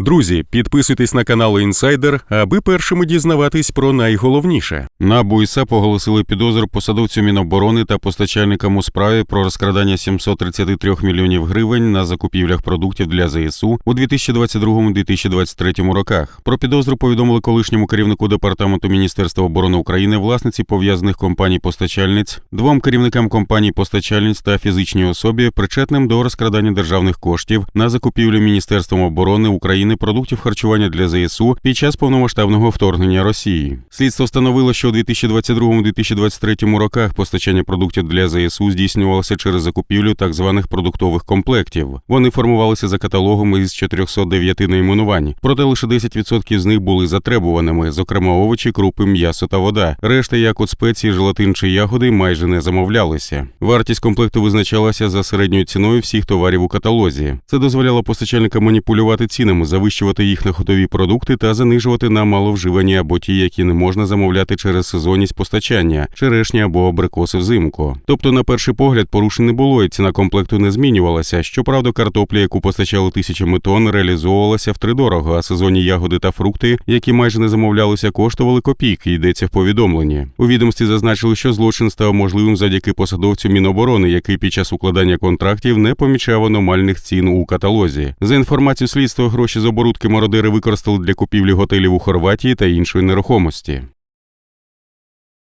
Друзі, підписуйтесь на канал Інсайдер, аби першими дізнаватись про найголовніше. НАБУ і САП оголосили підозру посадовцю Міноборони та постачальникам у справі про розкрадання 733 мільйонів гривень на закупівлях продуктів для ЗСУ у 2022-2023 роках. Про підозру повідомили колишньому керівнику департаменту Міністерства оборони України, власниці пов'язаних компаній-постачальниць, двом керівникам компаній-постачальниць та фізичній особі, причетним до розкрадання державних коштів на закупівлю Міністерством оборони України продуктів харчування для ЗСУ під час повномасштабного вторгнення Росії. Слідство встановило, що у 2022-2023 роках постачання продуктів для ЗСУ здійснювалося через закупівлю так званих продуктових комплектів. Вони формувалися за каталогом із 409 найменувань, проте лише 10% з них були затребуваними, зокрема овочі, крупи, м'ясо та вода. Решта, як от спеції, желатин чи ягоди, майже не замовлялися. Вартість комплекту визначалася за середньою ціною всіх товарів у каталозі. Це дозволяло постачальникам маніпулювати цінами, завищувати їх на готові продукти та занижувати на маловживані або ті, які не можна замовляти через сезонність постачання, черешні або абрикоси взимку. Тобто, на перший погляд, порушень не було, і ціна комплекту не змінювалася. Щоправда, картопля, яку постачали тисячами тонн, реалізовувалася втридорого, а сезонні ягоди та фрукти, які майже не замовлялися, коштували копійки. Йдеться в повідомленні. У відомстві зазначили, що злочин став можливим завдяки посадовцю Міноборони, який під час укладання контрактів не помічав аномальних цін у каталозі. За інформацією слідства, гроші з оборудки мародери використали для купівлі готелів у Хорватії та іншої нерухомості.